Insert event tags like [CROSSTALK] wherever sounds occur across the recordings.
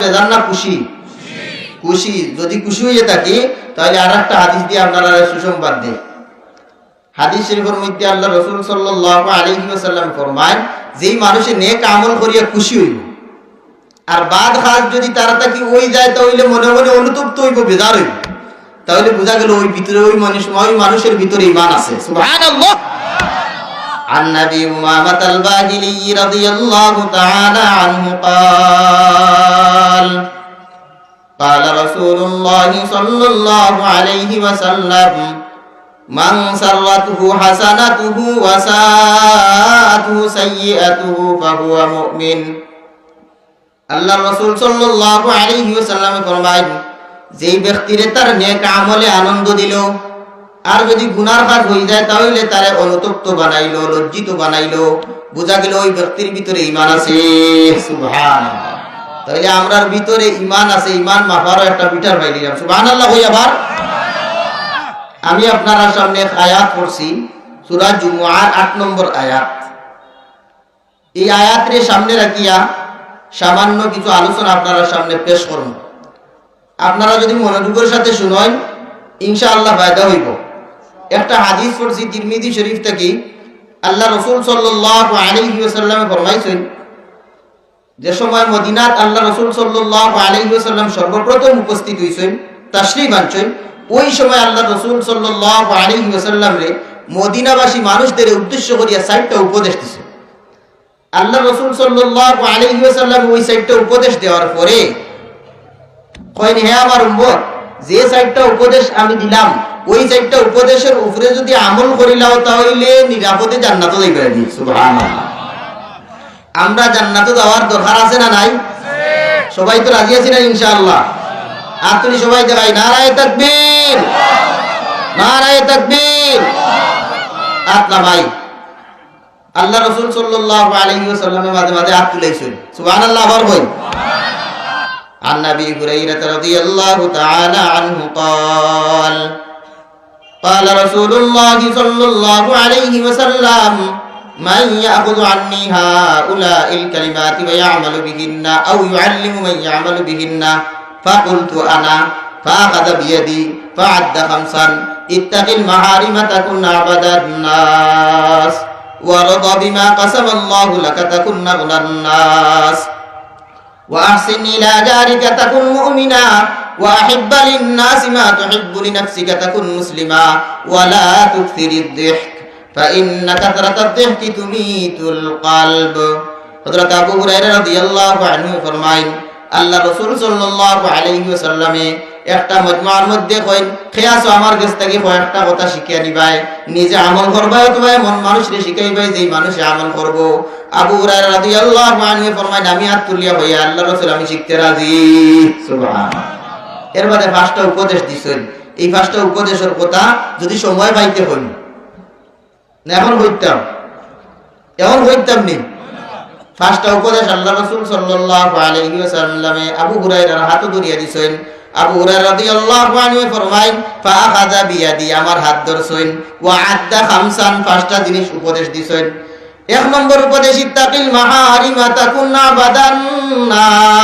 বেজার না খুশি খুশি যদি খুশি হয়ে থাকি, তাহলে আর একটা হাদিস দিয়ে আপনারা সুসংবাদ হাদিস শরীফের মধ্যে আল্লাহ রসুল যেই করিয়া খুশি হইব আর বাদ খাস যদি তারা তাকে ওই যায়, তাহলে মনে মনে অনুতপ্ত হইব, বেজার হইব। তাহলে বোঝা গেল ওই ভিতরে ওই মানুষ ওই মানুষের ভিতরে ইমান আছে। عن ابي امامه الباهلي رضي الله تعالى عنه قال قال رسول الله صلى الله عليه وسلم من سرته حسنته وساءته سيئته فهو مؤمن আল্লাহ রসুল সাল্লাল্লাহু আলাইহি ওয়াসাল্লাম ফরমায় যেই ব্যক্তিরে তার নেক আমলে আনন্দ দিল আর যদি গুনার কাজ হয়ে যায়, তাহলে তারে অনুতপ্ত বানাইলো, লজ্জিত বানাইলো। বোঝা গেল ওই ব্যক্তির ভিতরে ইমান আছে। তাহলে আমরার ভিতরে ইমান আছে ইমান মাফারও একটা বিটার পাই দিলাম। সুবহানাল্লাহ হই আবার? আমি আপনারা সামনে আয়াত পড়ছি, সূরা জুমুআর 8 নম্বর আয়াত। এই আয়াতরে সামনে রাখিয়া সামান্য কিছু আলোচনা আপনারা সামনে পেশ করুন। আপনারা যদি মনোযোগের সাথে শুনেন ইনশাআল্লাহ ফায়দা হইব। একটা হাদিস পড়ছি, তিরমিজি শরীফ থেকে। আল্লাহ রসুল ওয়াসাল্লামে ফরমাইছেন যে সময় মদিনাত আল্লাহ রসুল সাল্লাল্লাহু আলাইহি ওয়াসাল্লাম সর্বপ্রথম উপস্থিত হইছেন তাশরীফ আনছেন, ওই সময় আল্লাহ রসুল সাল্লাল্লাহু আলাইহি ওয়াসাল্লাম রে মদিনাবাসী মানুষদের উদ্দেশ্য করিয়া সাইটটা উপদেশ দিছেন আল্লাহ রসুল সাল্লাল্লাহু আলাইহি ওয়াসাল্লাম ওই সাইটটা উপদেশ দেওয়ার পরে কয়েন হে আমার উম্মত, যে সাইটটা উপদেশ আমি দিলাম ওই সাইটটা উপদেশের উপরে যদি আমল করিলাও তাহলে নিরাপদে জান্নাতে যাইবে দি সুবহানাল্লাহ আমরা জান্নাতে যাওয়ার দরকার আছে না নাই সবাই তো রাজি আছি না ইনশাআল্লাহ আর তুমি সবাই দেখাই নারায় তাকবীর নারায় তাকবীর আতলা ভাই আল্লাহ রসুল সাল্লাল্লাহু আলাইহি ওয়াসাল্লামের মাঝে মাঝে হাত তুলেছেন সুবহানাল্লাহ আবার হই عن ابي هريره رضي الله تعالى عنه قال قال رسول الله صلى الله عليه وسلم من يأخذ عني هؤلاء الكلمات ويعمل بهن أو يعلم من يعمل بهن؟ فقلت أنا فأخذ بيدي فعد خمسا اتق المحارم تكن عبد الناس ورضى بما قسم الله لك تكن أغنى الناس وأحسن إلى جارك تكن مؤمنا. وأحب للناس ما تحب لنفسك تكن مسلما ولا تكثر الضحك فإن كثرة الضحك تميت القلب হযরত আবু হুরায়রা রাদিয়াল্লাহু আনহু ফরমাইন আল্লাহ রাসূল সাল্লাল্লাহু আলাইহি ওয়াসাল্লামে একটা মজমার মধ্যে কইন খেয়াছো আমার কাছ থেকে কয়েকটা কথা শিখিয়া নিবাই নিজে আমল করবা অথবা এমন মানুষরে শিখাইবাই যেই মানুষে আমল করব আবু হুরায়রা রাদিয়াল্লাহু আনহু ফরমাইন আমি হাত তুলিয়া হইয়া আল্লাহ রাসূল আমি শিখতে রাজি সুবহানাল্লাহ এর বাদে পাঁচটা উপদেশ দিছেন। এই পাঁচটা উপদেশের কথা যদি সময় পাইতে হইন। না, এখন হইতাম। এখন হইতাম নি। পাঁচটা উপদেশ আল্লাহ রাসূল আবু হুরায়রার হাতে ধরিয়া দিছেন। আবু রাদিয়াল্লাহু আনহু ফরমাইন আমার হাত ধরছেন। ওয়া আদ্দা খামসান পাঁচটা জিনিস উপদেশ দিছেন। এক নম্বর উপদেশ, ইত্তাকিল মাহারিমা তাকুন আবাদান নাস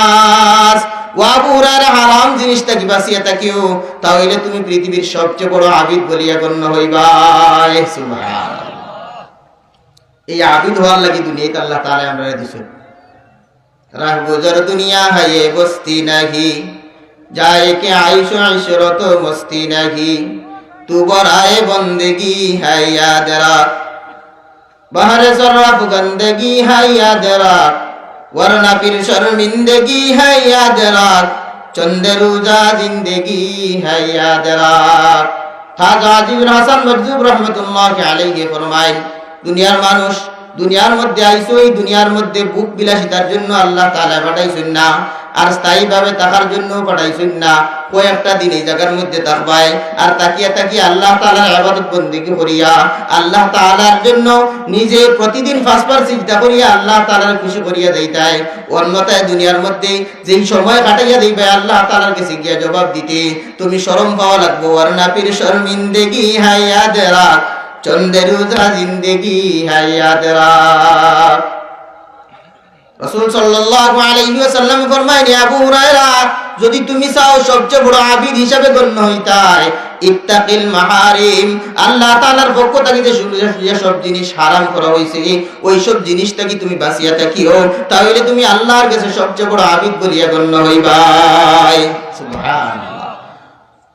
ওয়া আবু হুরায়রা হারাম জিনিসটা কি বাঁচিয়ে থাকিও তাহলে তুমি পৃথিবীর সবচেয়ে বড় আবিদ বলিয়া গণ্য হইবা সুবহানাল্লাহ এই আবিদ হওয়ার লাগি দুনিয়াতে আল্লাহ তাআলা আমরা দিছেন রাহ গুজর দুনিয়া হায়ে বস্তি নাহি যায় কে আইশো আইশরত মস্তি নাহি তু বরায়ে বন্দেগি है याद रख बहर सर्रफ गंदगी है याद रख वरना फिर शर्मिंदगी है याद रख চন্দে রোজা জিন্দেগি হ্যাঁ হাইয়া দেরার খাজা আজিবুল হাসান মজদুব রহমতুল্লাহ আলাইহি ফরমাইল দুনিয়ার মানুষ, দুনিয়ার মধ্যে আইসো, এই দুনিয়ার মধ্যে বুক বিলাসিতার জন্য আল্লাহ তাআলা পাঠাইছেন না। আর স্থায়ীভাবে থাকার জন্য পাঠাইছেন না। কয়েকটা দিন এই জায়গার মধ্যে থাকবাই আর তাকিয়া তাকিয়া আল্লাহ তাআলার ইবাদত বন্দেগী করিয়া আল্লাহ তাআলার জন্য নিজে প্রতিদিন ফাঁসবার চিন্তা করিয়া আল্লাহ তাআলার খুশি করিয়া দেইতাই অন্যথায় দুনিয়ার মধ্যে যেই সময় কাটাইয়া দিবে আল্লাহ তাআলার কাছে গিয়া জবাব দিতে, তুমি শরম পাওয়া লাগবো আর না পীর শর্মিন্দেগি হাইয়া দেরাক চন্দের জিন্দেগি হাইয়া দেরাক সাল্লাল্লাহু আলাইহি ওয়াসাল্লাম আবু হুরায়রা, যদি তুমি চাও সবচেয়ে বড় আবিদ হিসাবে গণ্য হইতাই ইত্তাকিল মাহারিম, আল্লাহ তাআলার পক্ষ থেকে যে সব জিনিস হারাম করা হয়েছে ওই সব তুমি থাকিও? তাহলে তুমি আল্লাহর কাছে সবচেয়ে বড় আবিদ বলিয়া গণ্য হইবাই। সুবহানাল্লাহ।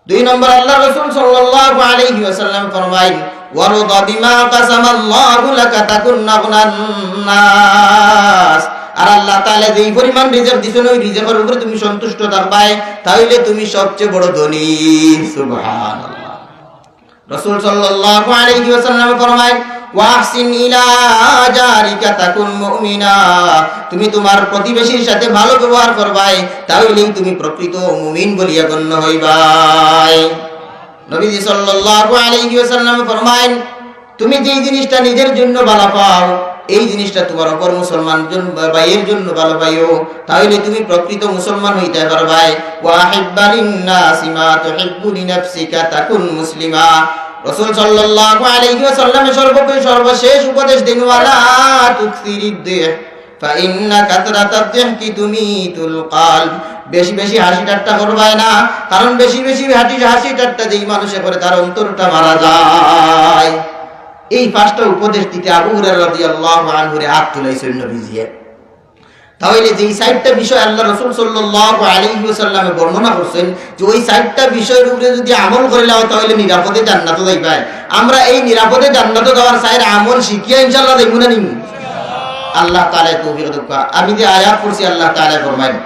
দুই নম্বর, আল্লাহ রাসূল সাল্লাল্লাহু আলাইহি ওয়াসাল্লাম ফরমায় ওয়ারদা বিমা কাসামাল্লাহু লাকা তাকুন্না নাস আর আল্লাহ তাআলা যেই পরিমাণ রিজার্ভ দিছেন, ওই রিজার্ভের উপরে তুমি সন্তুষ্ট থাকবাই, তাহলে তুমি সবচেয়ে বড় ধনী। সুবহানাল্লাহ। রাসূল সাল্লাল্লাহু আলাইহি ওয়াসাল্লাম ফরমায়, ওয়াহসিন ইলা জারিকা তাকুন মুমিনা। তুমি তোমার প্রতিবেশীর সাথে ভালো ব্যবহার করবাই, তাহলেই তুমি প্রকৃত মুমিন বলিয়া গণ্য হইবাই। নবীজি সাল্লাল্লাহু আলাইহি ওয়াসাল্লাম ফরমায় তুমি যেই জিনিসটা নিজের জন্য ভালো পাও এই জিনিসটা তোমার অপর মুসলমান ভাইয়ের জন্য ভালো পাইও তাহলে তুমি প্রকৃত মুসলমান হইতে পারবাই মুসলিমা। রাসূল সাল্লাল্লাহু আলাইহি ওয়াসাল্লাম সর্বপরি সর্বশেষ উপদেশ ওয়ালা দেহ, ফাইন্না তুমিতুল কলব। বেশি বেশি হাসি ঠাট্টা করবাই না, কারণ বেশি বেশি হাসি হাসি ঠাট্টা যেই মানুষে করে তার অন্তরটা মারা যায়। এই পাঁচটা উপদেশ দিতে আবু হুরায়রা রাদিয়াল্লাহু আনহুরে হাত তুলাইছেন নবীজিয়ে তাহলে যেই সাইডটা বিষয় আল্লাহ রসুল সাল্লাল্লাহু আলাইহি ওয়াসাল্লামে বর্ণনা করছেন যে ওই সাইডটা বিষয়ের উপরে যদি আমল করে নাও তাহলে নিরাপদে জান্নাত যাইবাই আমরা এই নিরাপদে জান্নাত যাওয়ার সাইড আমল শিখিয়া ইনশাআল্লাহ যাইব না নিমু আল্লাহ তাআলা তৌফিক দাও আমি যে আয়াত পড়ছি আল্লাহ তাআলা ফরমায়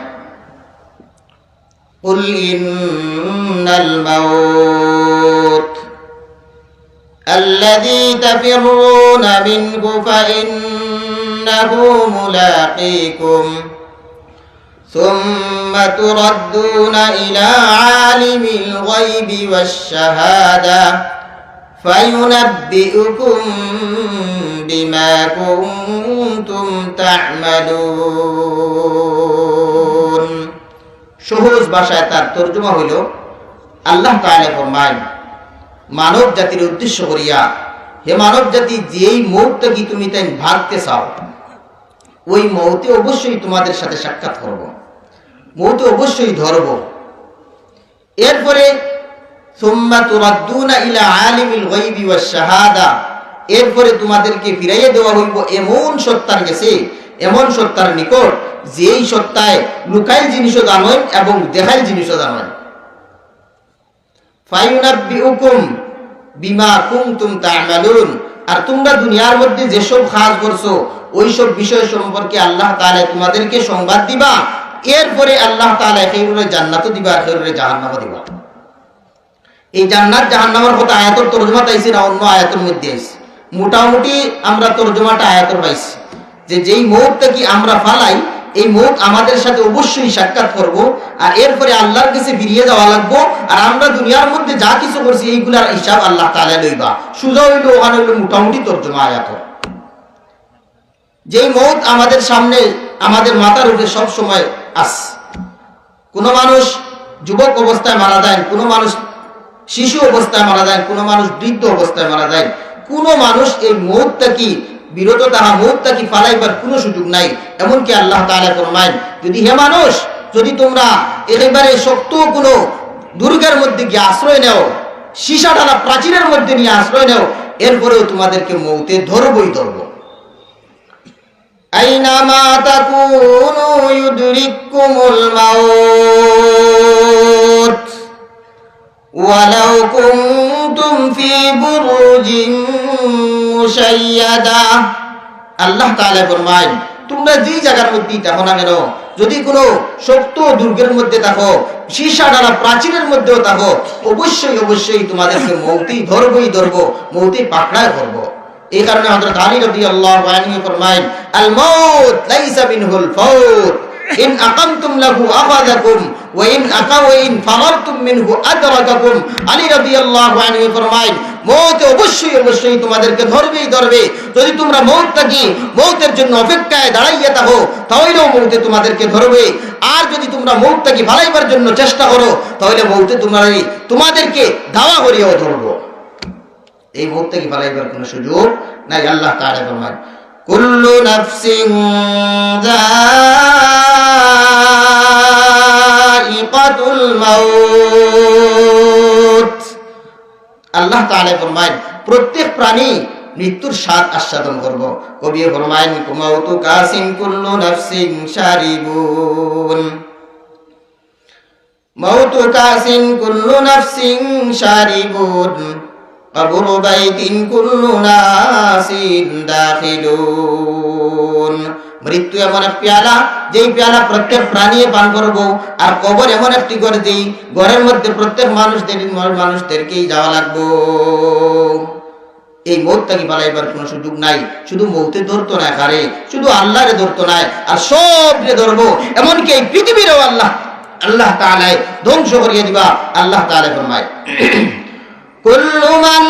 قل إن الموت الذي تفرون منه فإنه ملاقيكم ثم تردون إلى عالم الغيب والشهادة فينبئكم بما كنتم تعملون সহজ ভাষায় তার তর্জমা হইল আল্লাহ তাআলা ফরমায় মানব জাতির উদ্দেশ্য করিয়া, হে মানব জাতি, যেই মৌতটা কি তুমি তাই ভাগতে চাও, ওই মৌতে অবশ্যই তোমাদের সাথে সাক্ষাৎ করব। মৌতে অবশ্যই ধরব। এরপরে এরপরে তোমাদেরকে ফিরাইয়ে দেওয়া হইব এমন সত্তার গেছে এমন সত্তার নিকট, যেই সত্তায় লুকাইল জিনিসও জানেন এবং দেখাইল জিনিসও জানেন আর তোমরা দুনিয়ার মধ্যে যেসব কাজ করছ ওই সব বিষয় সম্পর্কে আল্লাহ তাআলা তোমাদেরকে সংবাদ দিবা। এরপরে আল্লাহ তাআলা খেরুরে জান্নাতও দিবা, আর খেরুরে জাহান্নামও দিবা। এই জান্নাত জাহান্নামের কথা আয়াতের তরজমা তাইছি না, অন্য আয়াতের মধ্যে আইছে। মোটামুটি আমরা তরজমাটা আয়াতের পাইছি। যে যেই মুহূর্তে কি আমরা ফালাই এই মৌত আমাদের সাথে অবশ্যই সাক্ষাৎ করব, আর এরপরে আল্লাহর কাছে বেরিয়ে যাওয়া লাগবো, আর আমরা দুনিয়ার মধ্যে যা কিছু করছি, এইগুলার হিসাব আল্লাহ তাআলা লইবা। সুজা হইল, ওখানে হইল মোটামুটি তর্জমা আয়াত। যেই মৌত আমাদের সামনে, আমাদের মাথার উপরে সব সময় আস। কোনো মানুষ যুবক অবস্থায় মারা যায়, কোনো মানুষ শিশু অবস্থায় মারা যায়, কোনো মানুষ বৃদ্ধ অবস্থায় মারা যায়, কোনো মানুষ এই মৌতটা কি বিরত তাহা মুখটা কি ফালাইবার কোনো সুযোগ নাই। এমনকি আল্লাহ তাআলা ফরমায় যদি হে মানুষ, যদি তোমরা একেবারে শক্ত কোনো দুর্গের মধ্যে গিয়ে আশ্রয় নেও সীসা ঢালা প্রাচীরের মধ্যে নিয়ে আশ্রয় নেও, এরপরেও তোমাদেরকে মৌতে ধরবই ধরবো। আইনামা তাকুনু ইউদরিকুমুল মাউত। ولو كنتم في بروج মুশাইয়াদা আল্লাহ তাআলা ফরমায় তোমরা যেই জায়গার মধ্যেই থাকো না কেন যদি কোনো শক্ত দুর্গের মধ্যে থাকো সীসা ডালা প্রাচীরের মধ্যেও থাকো অবশ্যই অবশ্যই তোমাদেরকে মৌতি ধরবই ধরবো মৌতি পাকড়ায় ধরবো এই কারণে হযরত আলী রাদিয়াল্লাহু আনহু ফরমায় আল মাউত লাইসা মিনহুল ফাউত ইন আকামতুম লাহু আখাযাকুম ওয়া ইন আকাউ ইন ফারারতুম মিনহু আদরাকাকুম আলী রাদিয়াল্লাহু আনহু ফরমায়, মৌত অবশ্যই অবশ্যই তোমাদেরকে ধরবেই ধরবে। যদি তোমরা মৌতটা কি মৌতের জন্য অপেক্ষায় দাঁড়াইয়া থাকো তাহলেও মৌতে তোমাদেরকে ধরবে। আর যদি তোমরা মৌতটাকে ভালাইবার জন্য চেষ্টা করো, তাহলে মৌতে তোমরা, তোমাদেরকে ধাওয়া করিয়াও ধরবো। এই মুহূর্তে কি ফালাইবার কোনো সুযোগ নাই, আল্লাহ তাআলা ফরমান কুল্লু নাফসিন যায়িকাতুল মাউত। আল্লাহ তাআলা ফরমায় প্রত্যেক প্রাণী মৃত্যুর স্বাদ আস্বাদন করব। কবি ফরমায় কুমাউতু কাসিন কুল্লু নাফসিন শারিবুন। মাউতু কাসিন কুল্লু নাফসিন শারিবুন। কবর বাইতিন কুল্লু নাসিন দাখিলুন। মৃত্যু এমন এক পেয়ালা, যেই পেয়ালা প্রত্যেক প্রাণী পান করব। আর কবর এমন একটি ঘর, যেই ঘরের মধ্যে প্রত্যেক মানুষদের মানুষদেরকেই যাওয়া লাগবো। এই মৌতটাকে পালাইবার কোনো সুযোগ নাই? শুধু মৌতে ধরতো না কারে শুধু আল্লাহরে ধরতো নাই আর সবরে ধরবো। এমনকি এই পৃথিবীরও আল্লাহ আল্লাহ তাআলা ধ্বংস করিয়ে দিবা। আল্লাহ তাআলা ফরমায়, [CLEARS THROAT] কুল্লু মান